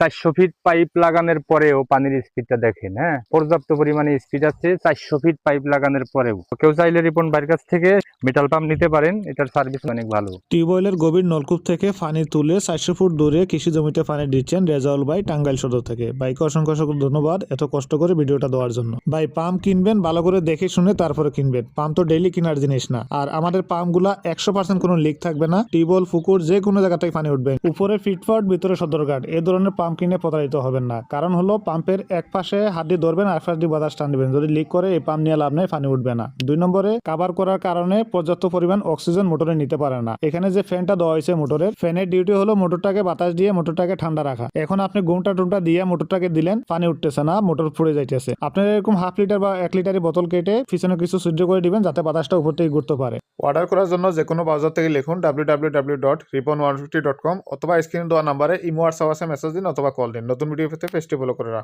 চারশো fit pipe লাগানোর পরেও পানির স্পিডটা দেখেন হ্যাঁ? পর্যাপ্ত পরিমাণে স্পিড আছে চারশো ফিট পাইপ লাগানোর পরেও। কেউ চাইলে রিপন ভাইয়ের কাছ থেকে মেটাল পাম্প নিতে পারেন, এটার সার্ভিস অনেক ভালো। টিউবওয়েলের গভীর নলকূপ থেকে পানি তুলে চারশো ফুট দূরে কৃষি জমিতে পানি দিচ্ছেন রেজাউল ভাই টাঙ্গাইল সদর থেকে। বাইকে অসংখ্য অসংখ্য ধন্যবাদ এত কষ্ট করে ভিডিওটা দেওয়ার জন্য। ভাই পাম্প কিনবেন, ভালো করে দেখে শুনে তারপরে কিনবেন। পাম্প তো ডেইলি কেনার জিনিস না। আর আমাদের পাম্পগুলা একশো পার্সেন্ট কোনো লিক থাকবে না। টিউবওয়েল পুকুর যে কোনো জায়গা থেকে পানি উঠবে। উপরে ফিটফাট ভিতরে সদরঘাট। এ ধরনের পাম্প কিনে প্রতারিত হবেন না। কারণ হলো, পাম্পের এক পাশে হাত দিয়ে ধরবেন আর পাশ দিয়ে বাতাস টান দিবেন। যদি লিক করে এই পাম্প নিয়ে লাভ নেই পানি উঠবে না। দুই নম্বরে কাভার করার কারণে পর্যাপ্ত পরিমাণ অক্সিজেন মোটরে নিতে পারে না। এখানে যে ফ্যানটা দেওয়া হয়েছে মোটরের, ফ্যানের ডিউটি হলো মোটরটাকে বাতাস দিয়ে মোটরটাকে ঠান্ডা রাখা। এখন আপনি গুমটা টুমটা দিয়ে মোটরটাকে দিলেন পানি উঠতেছে না, মোটর ফুড়ে যাইতেছে। আপনার এরকম হাফ লিটার বা এক লিটারের বোতল কেটে পিছনে কিছু সহ্য করে দিবেন, যাতে বাতাসটা উপর থেকে ঘুরতে পারে। অর্ডার করার জন্য যে কোনো বাজার থেকে লিখুন W W W dot Ripon one fifty dot com অথবা স্ক্রিনে দেওয়া নাম্বারে ইমো হোয়াটসঅ্যাপ মেসেজ দিন অথবা কল দিন নতুন ভিডিও পেতে পেজটি ফলো করে রাখুন।